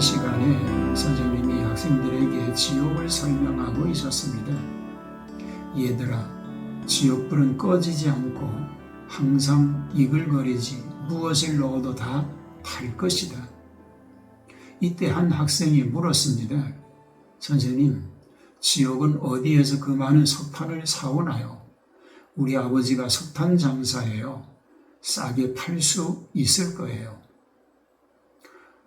시간에 선생님이 학생들에게 지옥을 설명하고 있었습니다. 얘들아, 지옥불은 꺼지지 않고 항상 이글거리지 무엇을 넣어도 다 탈 것이다. 이때 한 학생이 물었습니다. 선생님, 지옥은 어디에서 그 많은 석탄을 사오나요? 우리 아버지가 석탄 장사예요. 싸게 팔 수 있을 거예요.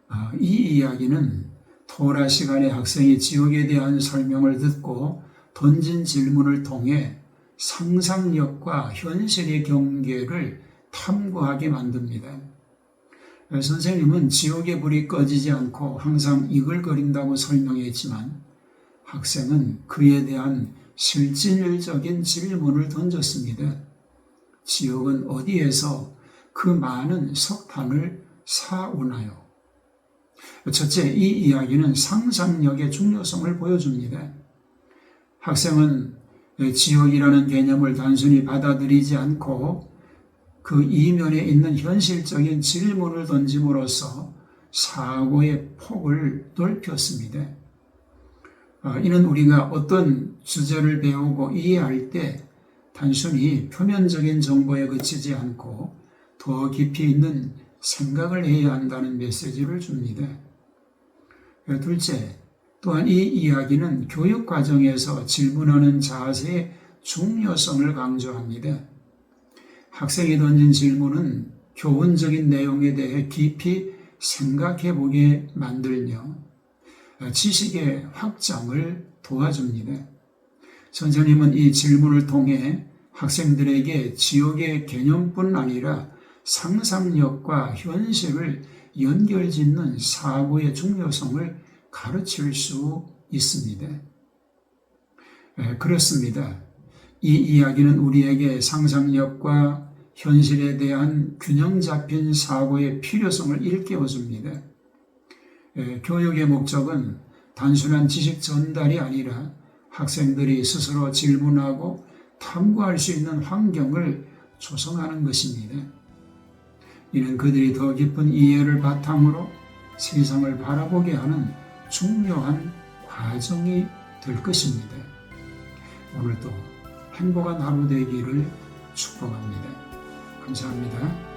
아, 이 이야기는 토라 시간에 학생이 지옥에 대한 설명을 듣고 던진 질문을 통해 상상력과 현실의 경계를 탐구하게 만듭니다. 선생님은 지옥의 불이 꺼지지 않고 항상 이글거린다고 설명했지만 학생은 그에 대한 실질적인 질문을 던졌습니다. 지옥은 어디에서 그 많은 석탄을 사오나요? 첫째, 이 이야기는 상상력의 중요성을 보여줍니다. 학생은 지옥이라는 개념을 단순히 받아들이지 않고 그 이면에 있는 현실적인 질문을 던짐으로써 사고의 폭을 넓혔습니다. 어, 이는 우리가 어떤 주제를 배우고 이해할 때 단순히 표면적인 정보에 그치지 않고 더 깊이 있는 생각을 해야 한다는 메시지를 줍니다. 어, 둘째, 또한 이 이야기는 교육 과정에서 질문하는 자세의 중요성을 강조합니다. 학생이 던진 질문은 교훈적인 내용에 대해 깊이 생각해 보게 만들며 지식의 확장을 도와줍니다. 선생님은 이 질문을 통해 학생들에게 지옥의 개념뿐 아니라 상상력과 현실을 연결짓는 사고의 중요성을 가르칠 수 있습니다. 그렇습니다. 이 이야기는 우리에게 상상력과 현실에 대한 균형 잡힌 사고의 필요성을 일깨워 줍니다. 교육의 목적은 단순한 지식 전달이 아니라 학생들이 스스로 질문하고 탐구할 수 있는 환경을 조성하는 것입니다. 이는 그들이 더 깊은 이해를 바탕으로 세상을 바라보게 하는 중요한 과정이 될 것입니다. 오늘도 행복한 하루 되기를 축복합니다. 감사합니다.